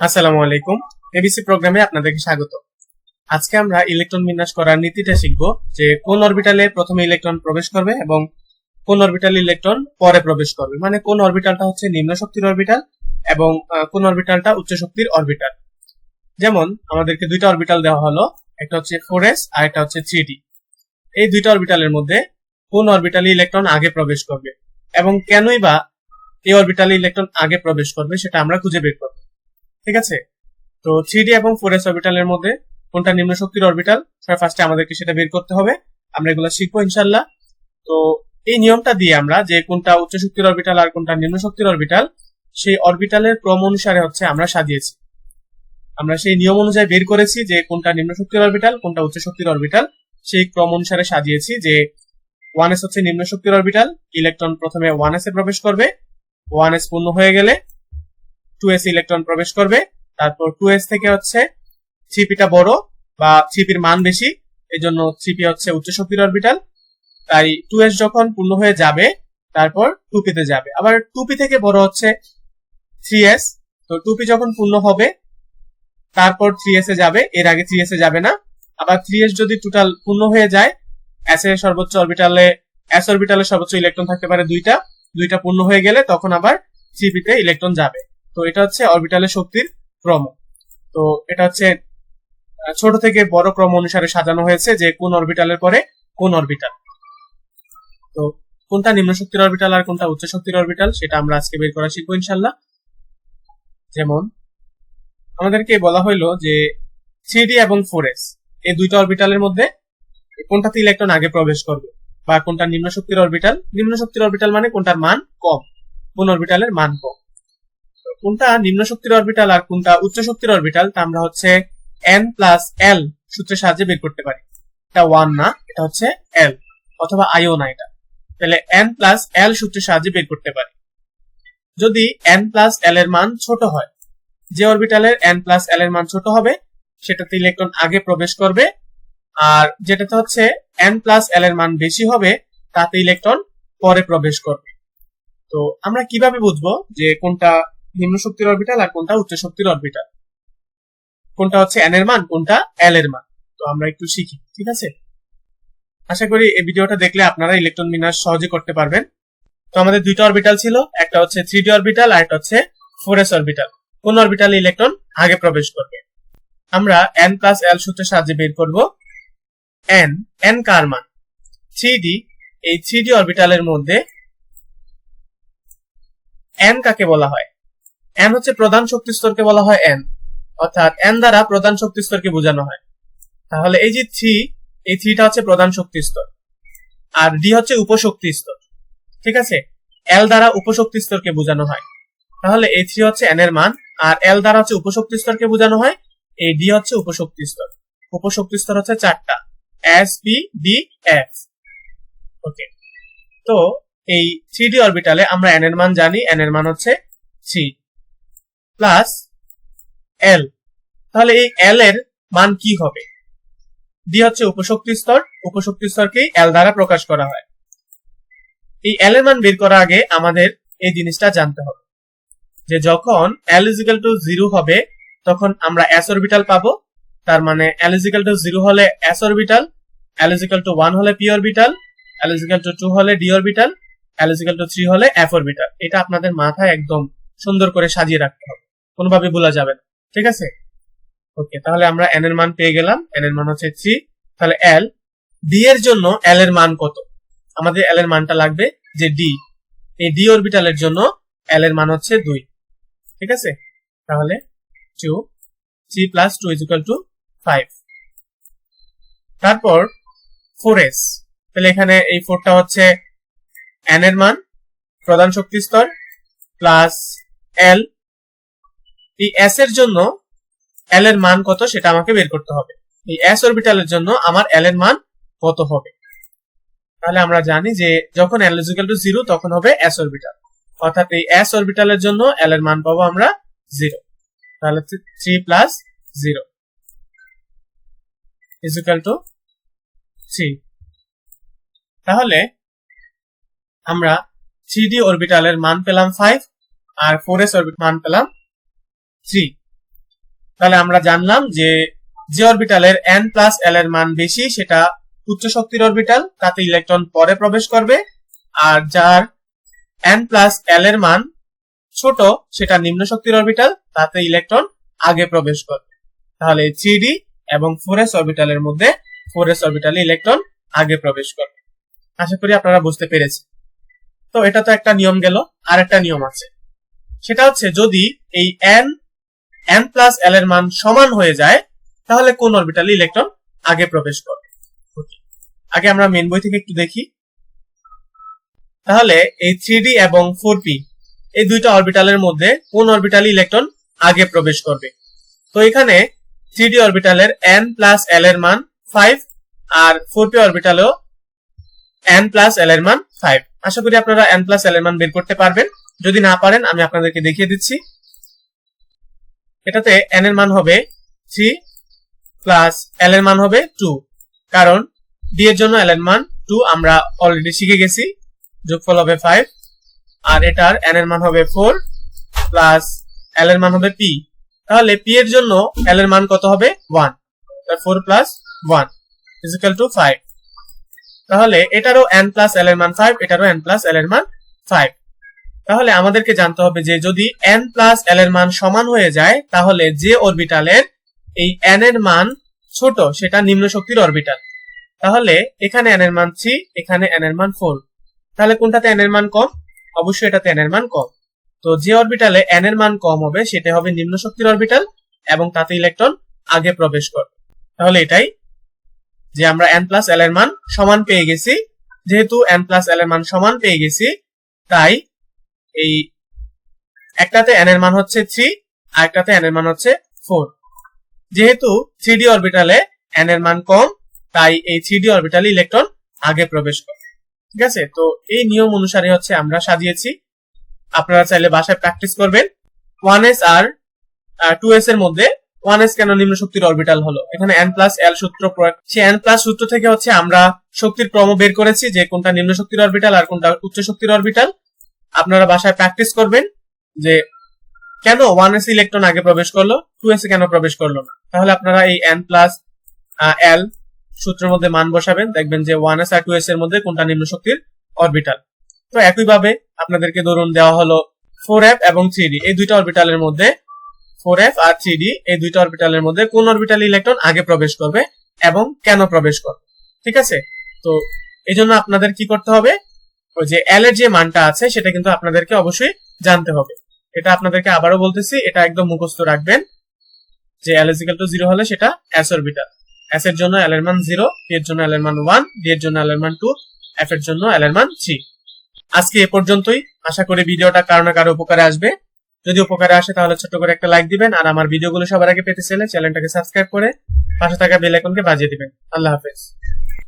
আসসালামু আলাইকুম। এবিসি প্রোগ্রামে আপনাদেরকে স্বাগত। আজকে আমরা ইলেকট্রন বিন্যাস করার নীতিটা শিখব যে কোন অরবিটালে প্রথমে ইলেকট্রন প্রবেশ করবে এবং কোন অরবিটালে ইলেকট্রন পরে প্রবেশ করবে। মানে কোন অরবিটালটা হচ্ছে নিম্ন শক্তির অরবিটাল এবং কোন অরবিটালটা উচ্চ শক্তির অরবিটাল। যেমন আমাদেরকে দুইটা অরবিটাল দেওয়া হলো, একটা হচ্ছে ফোর এস আর একটা হচ্ছে থ্রি এই দুইটা অরবিটালের মধ্যে কোন অরবিটালে ইলেকট্রন আগে প্রবেশ করবে এবং কেনই বা এই অরবিটালে ইলেকট্রন আগে প্রবেশ করবে সেটা আমরা খুঁজে বের করব। ঠিক আছে? তো থ্রি ডি এবং ফোর এস অরবিটালের মধ্যে কোনটা নিম্ন শক্তির অরবিটাল ফার্স্টে আমাদেরকে সেটা বের করতে হবে। আমরা এগুলো শিখব ইনশাল্লাহ তো এই নিয়মটা দিয়ে আমরা যে কোনটা উচ্চ শক্তির অরবিটাল আর কোনটা নিম্ন শক্তির অরবিটাল সেই অরবিটালের ক্রম অনুসারে হচ্ছে আমরা সাজিয়েছি। আমরা সেই নিয়ম অনুযায়ী বের করেছি যে কোনটা নিম্ন শক্তির অরবিটাল কোনটা উচ্চ শক্তির অরবিটাল সেই ক্রম অনুসারে সাজিয়েছি যে ওয়ান এস হচ্ছে নিম্ন শক্তির অরবিটাল ইলেকট্রন প্রথমে ওয়ান এস এ প্রবেশ করবে। ওয়ান এস পূর্ণ হয়ে গেলে টু এস ইলেকট্রন প্রবেশ করবে। তারপর টু এস থেকে হচ্ছে থ্রিপিটা বড় বা থ্রিপির মান বেশি এই জন্য থ্রিপি হচ্ছে উচ্চ শক্তির অরবিটাল তাই টু এস যখন পূর্ণ হয়ে যাবে, তারপর টুপিতে যাবে। আবার টুপি থেকে বড় হচ্ছে থ্রি এস তো টুপি যখন পূর্ণ হবে, তারপর থ্রি এস এ যাবে, এর আগে থ্রি এস এ যাবে না। আবার থ্রি এস যদি টোটাল পূর্ণ হয়ে যায় এস এর সর্বোচ্চ অরবিটালে এস অরবিটালে সর্বোচ্চ ইলেকট্রন থাকতে পারে দুইটা। দুইটা পূর্ণ হয়ে গেলে তখন আবার থ্রি তে ইলেকট্রন যাবে। তো এটা হচ্ছে অরবিটালের শক্তির ক্রম। তো এটা হচ্ছে ছোট থেকে বড় ক্রম অনুসারে সাজানো হয়েছে যে কোন অরবিটালের পরে কোন অরবিটাল তো কোনটা নিম্ন শক্তির অরবিটাল আর কোনটা উচ্চ শক্তির অরবিটাল সেটা আমরা আজকে বের করা শিখব ইনশাল্লাহ যেমন, আমাদেরকে বলা হইল যে থ্রি এবং ফোর এস এই দুইটা অরবিটালের মধ্যে কোনটাতে ইলেকট্রন আগে প্রবেশ করবে বা কোনটা নিম্ন শক্তির অরবিটাল নিম্ন শক্তির অরবিটাল মানে কোনটার মান কম, কোন অরবিটালের মান কম। কোনটা নিম্ন শক্তির অরবিটাল আর কোনটা উচ্চ শক্তির অরবিটাল তা আমরা হচ্ছে এন প্লাস এল সূত্রের সাহায্যে বের করতে পারি। এটা ওয়ান না, এটা হচ্ছে এল অথবা আইও না এটা। তাহলে এন প্লাস এল সূত্রের সাহায্যে বের করতে পারি। যদি এন প্লাস এল এর মান ছোট হয়, যে অরবিটালের এন প্লাস এল এর মান ছোট হবে, সেটাতে ইলেকট্রন আগে প্রবেশ করবে, আর যেটাতে হচ্ছে এন প্লাস এল এর মান বেশি হবে, তাতে ইলেকট্রন পরে প্রবেশ করবে। তো আমরা কীভাবে বুঝব যে কোনটা নিম্ন শক্তির অরবিটাল আর কোনটা উচ্চ শক্তির অরবিটাল কোনটা হচ্ছে এন এর মান, কোনটা এল এর মান? তো আমরা একটু শিখি, ঠিক আছে? আশা করি এই ভিডিওটা দেখলে আপনারা ইলেকট্রন বিন্যাস সহজে করতে পারবেন। তো আমাদের দুইটা অরবিটাল ছিল, একটা হচ্ছে থ্রি ডি অরবিটাল আর একটা হচ্ছে ফোর এস অরবিটাল কোন অরবিটালে ইলেকট্রন আগে প্রবেশ করবে? আমরা এন প্লাস এল সূত্রের সাহায্যে বের করব। এন এন কার মান? থ্রি ডি এই থ্রি ডি অরবিটালের মধ্যে এন কাকে বলা হয়? এন হচ্ছে প্রধান শক্তি স্তরকে বলা হয় এন অর্থাৎ এন দ্বারা প্রধান শক্তি স্তরকে বোঝানো হয়। তাহলে এই যে থ্রি, এই থ্রিটা হচ্ছে প্রধান শক্তি স্তর। আর ডি হচ্ছে উপশক্তি স্তর। ঠিক আছে? এল দ্বারা উপশক্তি স্তরকে বোঝানো হয়। তাহলে এই থ্রি হচ্ছে এন এর মান, আর এল দ্বারা হচ্ছে উপশক্তি স্তরকে বোঝানো হয়। এই ডি হচ্ছে উপশক্তি স্তর। উপশক্তি স্তর হচ্ছে চারটা। S P D F okay তো এই থ্রি ডি অরবিটালে আমরা এন এর মান জানি। এন এর মান হচ্ছে থ্রি। প্লাস এল তাহলে এই এল এর মান কি হবে? ডি হচ্ছে উপশক্তি স্তর। উপশক্তি স্তরকেই এল দ্বারা প্রকাশ করা হয়। এই এল এর মান বের করার আগে আমাদের এই জিনিসটা জানতে হবে। যে যখন এল ইজিক্যাল টু জিরো হবে, তখন আমরা এস অরবিটাল পাবো। তার মানে এল ইজিক্যাল টু জিরো হলে S orbital L equal to one হলে P orbital L equal to two হলে D orbital L equal to three হলে এফ অরবিটাল এটা আপনাদের মাথায় একদম সুন্দর করে সাজিয়ে রাখতে হবে। কোনোভাবে ভোলা যাবে না। ঠিক আছে? ওকে তাহলে আমরা এন এর মান পেয়ে গেলাম। এন এর মান হচ্ছে থ্রি তাহলে এল ডি এর জন্য এল এর মান কত? আমাদের এল এর মানটা লাগবে যে ডি এই ডি অরবিটালের জন্য এল এর মান হচ্ছে দুই। ঠিক আছে? তাহলে two three plus two is equal to five তারপর ফোর এস তাহলে এখানে এই ফোরটা হচ্ছে এন এর মান, প্রধান শক্তি স্তর প্লাস এল এই এস এর জন্য এল এর মান কত সেটা আমাকে বের করতে হবে। এই এস অরবিটালের জন্য আমার এল এর মান কত হবে? তাহলে আমরা জানি যে যখন এল ইজিক্যাল টু জিরো তখন হবে এস অরবিটাল অর্থাৎ এই এস অরবিটালের জন্য এল এর মান পাবো আমরা জিরো তাহলে three plus zero equal to three তাহলে আমরা থ্রি ডি অরবিটালের মান পেলাম ফাইভ আর ফোর এস অরবিট মান পেলাম থ্রি তাহলে আমরা জানলাম যে যে অরবিটালের এন প্লাস এল এর মান বেশি, সেটা উচ্চ শক্তির অরবিটাল তাতে ইলেকট্রন পরে প্রবেশ করবে। আর যার এন প্লাস এল এর মান ছোট, সেটা নিম্ন শক্তির অরবিটাল তাতে ইলেকট্রন আগে প্রবেশ করবে। তাহলে থ্রি ডি এবং ফোর এস অরবিটালের মধ্যে ফোর এস অরবিটালে ইলেকট্রন আগে প্রবেশ করবে। আশা করি আপনারা বুঝতে পেরেছেন। তো এটা তো একটা নিয়ম গেল আর একটা নিয়ম আছে। সেটা হচ্ছে যদি এই এন এন প্লাস এল এর মান সমান হয়ে যায়, তাহলে কোন অরবিটালে ইলেকট্রন আগে প্রবেশ করবে. আগে আমরা মেন বই থেকে একটু দেখি। তাহলে এই থ্রি এবং ফোর এই দুইটা অরবিটালের মধ্যে কোন অরবিটালে ইলেকট্রন আগে প্রবেশ করবে? তো এখানে থ্রি অরবিটালের এন প্লাস এল এর মান ফাইভ আর ফোর পি অরবিটালেও এন প্লাস এল এর মান ফাইভ আশা করি আপনারা এন প্লাস এল এর মান বের করতে পারবেন। যদি না পারেন, আমি আপনাদেরকে দেখিয়ে দিচ্ছি। এটাতে এন এর মান হবে থ্রি প্লাস এল এর মান হবে টু কারণ ডি এর জন্য এল এর মান টু আমরা অলরেডি শিখে গেছি। যোগফল হবে ফাইভ আর এটার এন এর মান হবে ফোর প্লাস এল এর মান হবে পি তাহলে পি এর জন্য এল এর মান কত হবে? One four plus one equal to five তাহলে এটারও এন প্লাস এল এর মান ফাইভ এটারও এন প্লাস এল এর মান ফাইভ তাহলে আমাদেরকে জানতে হবে যে যদি এন প্লাস এল এর মান সমান হয়ে যায়, তাহলে যে অরবিটালের এই এন এর মান ছোট, সেটা নিম্ন শক্তির অরবিটাল তাহলে এখানে এন এর মান থ্রি এখানে এন এর মান ফোর তাহলে কোনটাতে এন এর মান কম? অবশ্যই এটাতে এন এর মান কম। তো যে অরবিটালে এন এর মান কম হবে, সেটা হবে নিম্ন শক্তির অরবিটাল এবং তাতে ইলেকট্রন আগে প্রবেশ করবে। তাহলে এটাই যে আমরা এন প্লাস এল এর মান সমান পেয়ে গেছি। যেহেতু এন প্লাস এল এর মান সমান পেয়ে গেছি, তাই এই একটাতে এন এর মান হচ্ছে থ্রি আর একটাতে এন এর মান হচ্ছে ফোর যেহেতু থ্রি ডি অরবিটালে এন এর মান কম, তাই এই থ্রি ডি অরবিটালে ইলেকট্রন আগে প্রবেশ করে। ঠিক আছে? তো এই নিয়ম অনুসারে হচ্ছে আমরা সাজিয়েছি। আপনারা চাইলে বাসায় প্র্যাকটিস করবেন। ওয়ান এস আর টু এস এর মধ্যে ওয়ান এস কেন নিম্ন শক্তির অরবিটাল হলো? এখানে এন প্লাস এল সূত্র প্রয়োগ সেই এন প্লাস সূত্র থেকে হচ্ছে আমরা শক্তির ক্রম বের করেছি যে কোনটা নিম্ন শক্তির অরবিটাল আর কোনটা উচ্চ শক্তির অরবিটাল আপনারা বাসায় প্র্যাকটিস করবেন যে কেন ওয়ান এস ইলেকট্রন আগে প্রবেশ করল টু এস কেন প্রবেশ করল? না তাহলে আপনারা এই এন প্লাস এল সূত্রের মধ্যে মান বসাবেন, দেখবেন যে ওয়ান এস আর টু এস এর মধ্যে কোনটা নিম্ন শক্তির অরবিটাল তো একইভাবে আপনাদেরকে ধরুন দেওয়া হলো ফোর এফ এবং থ্রি ডি এই দুইটা অরবিটালের মধ্যে ফোর এফ আর থ্রি ডি এই দুইটা অরবিটালের মধ্যে কোন অরবিটাল ইলেকট্রন আগে প্রবেশ করবে এবং কেন প্রবেশ করবে? ঠিক আছে? তো এই জন্য আপনাদের কি করতে হবে? ওই যে এল এর যে মানটা আছে, সেটা কিন্তু আপনাদেরকে অবশ্যই জানতে হবে। এটা আপনাদেরকে আবারও বলতেছি, এটা একদম মুখস্থ রাখবেন। যে এল ইজিক্যাল টু জিরো হলে সেটা এস অরবিটাল এস এর জন্য এল এর মান জিরো পি এর জন্য এল এর মান ওয়ান ডি এর জন্য এল এর মান টু এফ এর জন্য এল এর মান থ্রি আজকে এ পর্যন্তই। আশা করি ভিডিওটা কারও না কারও উপকারে আসবে। যদি উপকারে আসে, তাহলে ছোট্ট করে একটা লাইক দিবেন, আর আমার ভিডিওগুলো সবার আগে পেতে চাইলে চ্যানেলটাকে সাবস্ক্রাইব করে পাশে থাকা বেল আইকনকে বাজিয়ে দিবেন। আল্লাহ হাফেজ।